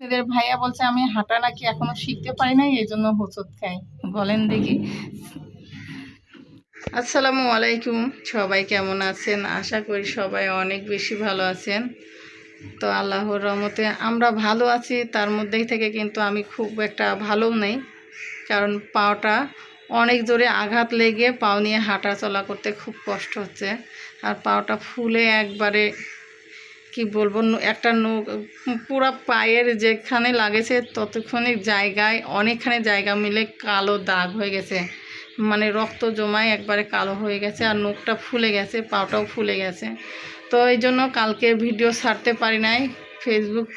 এদের ভাইয়া বলছে, আমি হাঁটা নাকি এখনও শিখতে পারি নাই, এই জন্য হোঁচট খাই। বলেন দেখি। আসসালামু আলাইকুম, সবাই কেমন আছেন? আশা করি সবাই অনেক বেশি ভালো আছেন। তো আল্লাহর রহমতে আমরা ভালো আছি, তার মধ্যেই থেকে কিন্তু আমি খুব একটা ভালো নেই। কারণ পাওটা অনেক জোরে আঘাত লেগে পাও নিয়ে হাঁটা চলা করতে খুব কষ্ট হচ্ছে। আর পাওটা ফুলে একবারে কি বলব, ন- একটা নখ পুরা পায়ের যেখানে লাগেছে ততক্ষণে জায়গায়, অনেকখানি জায়গা মিলে কালো দাগ হয়ে গেছে। মানে রক্ত জমায় একবারে কালো হয়ে গেছে আর নখটা ফুলে গেছে পাটাও ফুলে গেছে। তো এই জন্য কালকে ভিডিও ছাড়তে পারি নাই ফেসবুক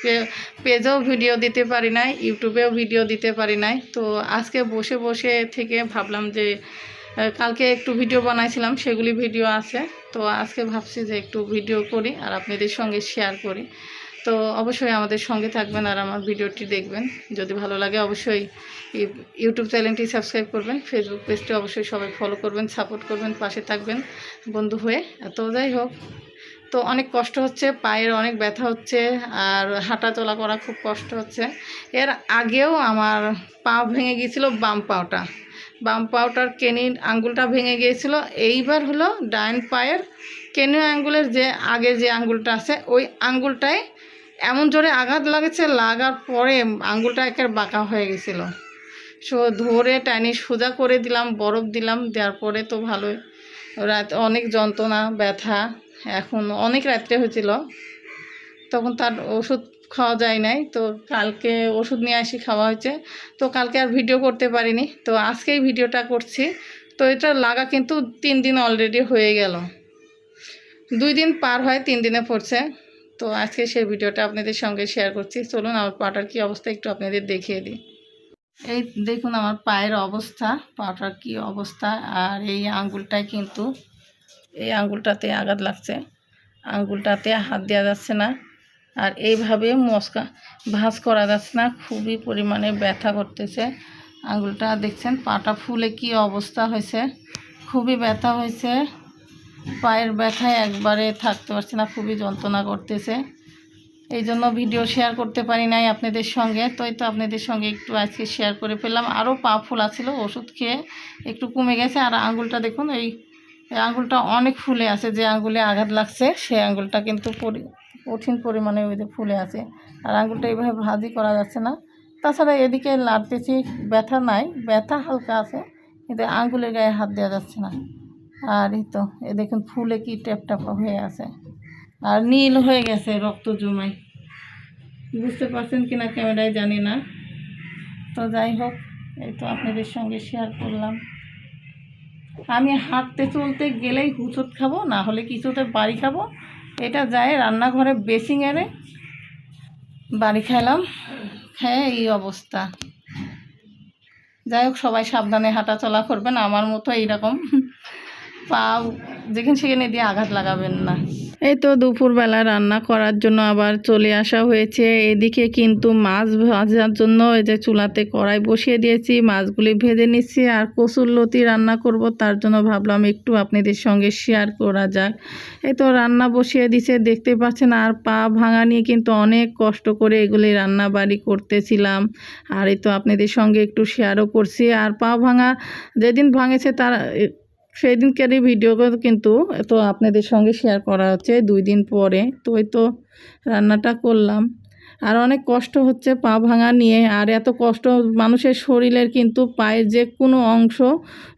পেজেও ভিডিও দিতে পারি নাই ইউটিউবেও ভিডিও দিতে পারি নাই। তো আজকে বসে বসে থেকে ভাবলাম যে কালকে একটু ভিডিও বানাইছিলাম, সেগুলি ভিডিও আছে। তো আজকে ভাবছি যে একটু ভিডিও করি আর আপনাদের সঙ্গে শেয়ার করি। তো অবশ্যই আমাদের সঙ্গে থাকবেন আর আমার ভিডিওটি দেখবেন। যদি ভালো লাগে অবশ্যই ইউ- ইউটিউব চ্যানেলটি সাবস্ক্রাইব করবেন। ফেসবুক পেজটি অবশ্যই সবাই ফলো করবেন সাপোর্ট করবেন, পাশে থাকবেন বন্ধু হয়ে। তো যাই হোক, তো অনেক কষ্ট হচ্ছে, পায়ের অনেক ব্যথা হচ্ছে আর হাঁটা চলা করা খুব কষ্ট হচ্ছে। এর আগেও আমার পা ভেঙে গিয়েছিল বাম পাওটা। বাম পাওটার কেনির আঙ্গুলটা ভেঙে গিয়েছিল। এইবার হলো ডাইন পায়ের কেনি আঙ্গুলের যে আগে যে আঙ্গুলটা আছে, ওই আঙ্গুলটায় এমন জোরে আঘাত লাগেছে, লাগার পরে আঙ্গুলটা একের বাঁকা হয়ে গেছিল। সো ধরে টানি সোজা করে দিলাম, বরফ দিলাম, দেওয়ার পরে তো ভালোই। রাত অনেক যন্ত্রণা, ব্যথা, এখন অনেক রাত্রে হয়েছিল। তখন তার ওষুধ খাওয়া যায় নাই। তো কালকে ওষুধ নিয়ে আসি, খাওয়া হয়েছে। তো কালকে আর ভিডিও করতে পারিনি। তো আজকেই ভিডিওটা করছি। তো এটা লাগা কিন্তু তিন দিন অলরেডি হয়ে গেল। দুই দিন পার হয়, তিন দিনে পড়ছে। তো আজকে সেই ভিডিওটা আপনাদের সঙ্গে শেয়ার করছি। চলুন আমার পাটার কী অবস্থা একটু আপনাদের দেখিয়ে দিই। এই দেখুন আমার পায়ের অবস্থা, পাটার কী অবস্থা। আর এই আঙ্গুলটায় কিন্তু, এই আঙ্গুলটাতে আঘাত লাগছে। আঙ্গুলটাতে হাত দেওয়া যাচ্ছে না। আর এইভাবে মস্কা ভাঁজ করা যাচ্ছে না, খুবই পরিমাণে ব্যথা করতেছে। আঙুলটা দেখছেন, পাটা ফুলে কি অবস্থা হয়েছে। খুবই ব্যথা হয়েছে। পায়ের ব্যথায় একবারে থাকতে পারছি না, খুবই যন্ত্রণা করতেছে। এই জন্য ভিডিও শেয়ার করতে পারি নাই আপনাদের সঙ্গে। তো তো আপনাদের সঙ্গে একটু আজকে শেয়ার করে পেলাম আরও পা ফোলা ছিল, ওষুধ খেয়ে একটু কমে গেছে। আর আঙুলটা দেখুন, এই আঙুলটা অনেক ফুলে আছে, যে আঙুলে আঘাত লাগছে, সেই আঙুলটা কিন্তু পরি- কঠিন পরিমাণে ওই যে ফুলে আছে। আর আঙুলটা এইভাবে ভাজি করা যাচ্ছে না। তাছাড়া এদিকে লাড়তেছি ব্যথা নাই, ব্যথা হালকা আছে, কিন্তু আঙ্গুলের গায়ে হাত দেওয়া যাচ্ছে না। আর এই তো, এ দেখুন ফুলে কি টেপটাপা হয়ে আছে। আর নীল হয়ে গেছে রক্ত জমাই বুঝতে পারছেন কিনা ক্যামেরায় জানি না। তো যাই হোক, এই তো আপনাদের সঙ্গে শেয়ার করলাম। আমি হাঁটতে চলতে গেলেই হুচট খাব, না হলে কিছুতে বাড়ি খাব এটা যায় রান্নাঘরে বেসিং এনে বাড়ি খেলাম হ্যাঁ এই অবস্থা। যাই হোক, সবাই সাবধানে হাঁটা চলা করবেন, আমার মতো এইরকম। পা যেখানে সেখানে দিয়ে আঘাত লাগাবেন না। এই তো দুপুরবেলা রান্না করার জন্য আবার চলে আসা হয়েছে। এদিকে কিন্তু মাছ ভাজার জন্য এই যে চুলাতে কড়াই বসিয়ে দিয়েছি, মাছগুলি ভেজে নিচ্ছি আর কচুর লতি রান্না করব। তার জন্য ভাবলাম একটু আপনাদের সঙ্গে শেয়ার করা যাক। এই তো রান্না বসিয়ে দিছে, দেখতে পাচ্ছেন আর পা ভাঙা নিয়ে কিন্তু অনেক কষ্ট করে এগুলি রান্না বাড়ি করতেছিলাম। আর এই তো আপনাদের সঙ্গে একটু শেয়ারও করছি। আর পা ভাঙা যেদিন ভাঙেছে তার সেই দিনকারই ভিডিও কিন্তু তো আপনাদের সঙ্গে শেয়ার করা হচ্ছে দুই দিন পরে। তো এই তো রান্নাটা করলাম। আর অনেক কষ্ট হচ্ছে পা ভাঙা নিয়ে। আর এত কষ্ট মানুষের শরীরের কিন্তু পায়ের যে কোনো অংশ,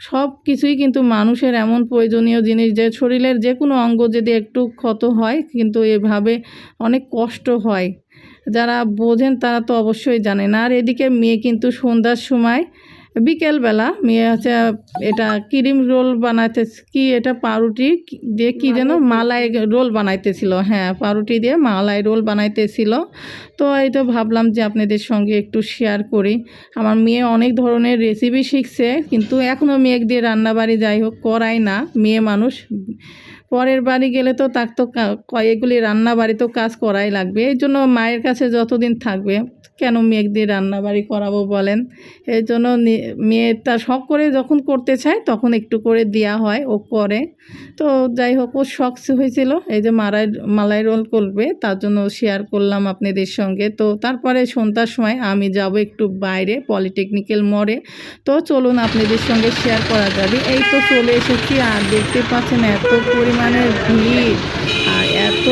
সব কিছুই কিন্তু মানুষের এমন প্রয়োজনীয় জিনিস যে শরীরের যে কোনো অঙ্গ যদি একটু ক্ষত হয়, কিন্তু এভাবে অনেক কষ্ট হয়। যারা বোঝেন তারা তো অবশ্যই জানেন। আর এদিকে মেয়ে কিন্তু সন্ধ্যার সময় বিকেলবেলা মেয়ে হচ্ছে, এটা ক্রিম রোল বানাইতে, কি এটা পাউরুটি দিয়ে কি যেন মালাই রোল বানাইতেছিল হ্যাঁ পাউরুটি দিয়ে মালাই রোল বানাইতেছিল। তো এই তো ভাবলাম যে আপনাদের সঙ্গে একটু শেয়ার করি। আমার মেয়ে অনেক ধরনের রেসিপি শিখছে, কিন্তু এখনও মেয়ে দিয়ে রান্নাবাড়ি যাই হোক করাই না। মেয়ে মানুষ পরের বাড়ি গেলে তো তার তো এগুলি রান্না বাড়ি তো কাজ করাই লাগবে। এই জন্য মায়ের কাছে যতদিন থাকবে, কেন মেঘ দিয়ে রান্না বাড়ি করাবো বলেন? এই জন্য নি- মেয়েটা শখ করে যখন করতে চায়, তখন একটু করে দেওয়া হয়, ও করে। তো যাই হোক ও শখ হয়েছিল, এই যে মারাই, মালাই রোল করবে, তার জন্য শেয়ার করলাম আপনাদের সঙ্গে। তো তারপরে সন্ধ্যার সময় আমি যাব একটু বাইরে পলিটেকনিক্যাল মোড়ে তো চলুন আপনাদের সঙ্গে শেয়ার করা যাবে। এই তো চলে এসেছি, আর দেখতে পাচ্ছেন এত পরিমাণের ভিড়, আর এত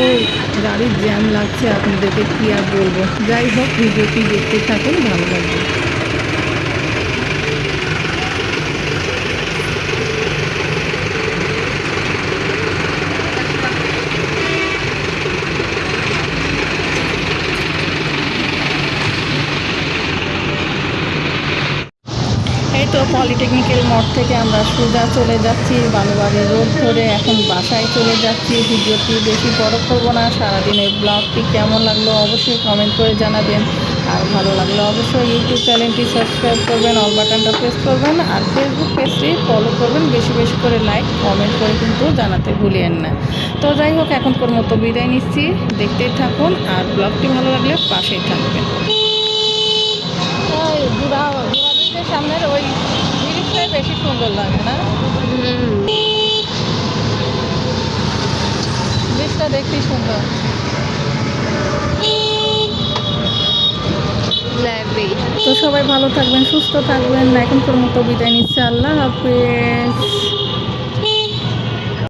গাড়ির জ্যাম লাগছে, আপনাদেরকে কী আর বলব? যাই হোক, ভিডিওটি দেখতে থাকুন, ভালো লাগবে এই তো পলিটেকনিক্যাল মোড় থেকে আমরা সোজা চলে যাচ্ছি, বালুবাড়ি রোড ধরে। এখন বাসায় চলে যাচ্ছি। ভিডিওটি বেশি বড় করব না। সারাদিনের ব্লগটি কেমন লাগল অবশ্যই কমেন্ট করে জানাবেন। আর ভালো লাগলে অবশ্যই ইউটিউব চ্যানেলটি সাবস্ক্রাইব করবেন অল বাটনটা প্রেস করবেন, আর ফেসবুক পেজটি ফলো করবেন। বেশি বেশি করে লাইক কমেন্ট করে কিন্তু জানাতে ভুলিয়েন না। তো যাই হোক, এখনকার মতো বিদায় নিচ্ছি। দেখতেই থাকুন, আর ব্লগটি ভালো লাগলে পাশেই থাকবেন। সামনের ওই বেশি সুন্দর লাগে না? জিনিসটা দেখতেই সুন্দর। তো সবাই ভালো থাকবেন সুস্থ থাকবেন। এখন তোর মতো বিদায় নিচ্ছে। আল্লাহ হাফেজ।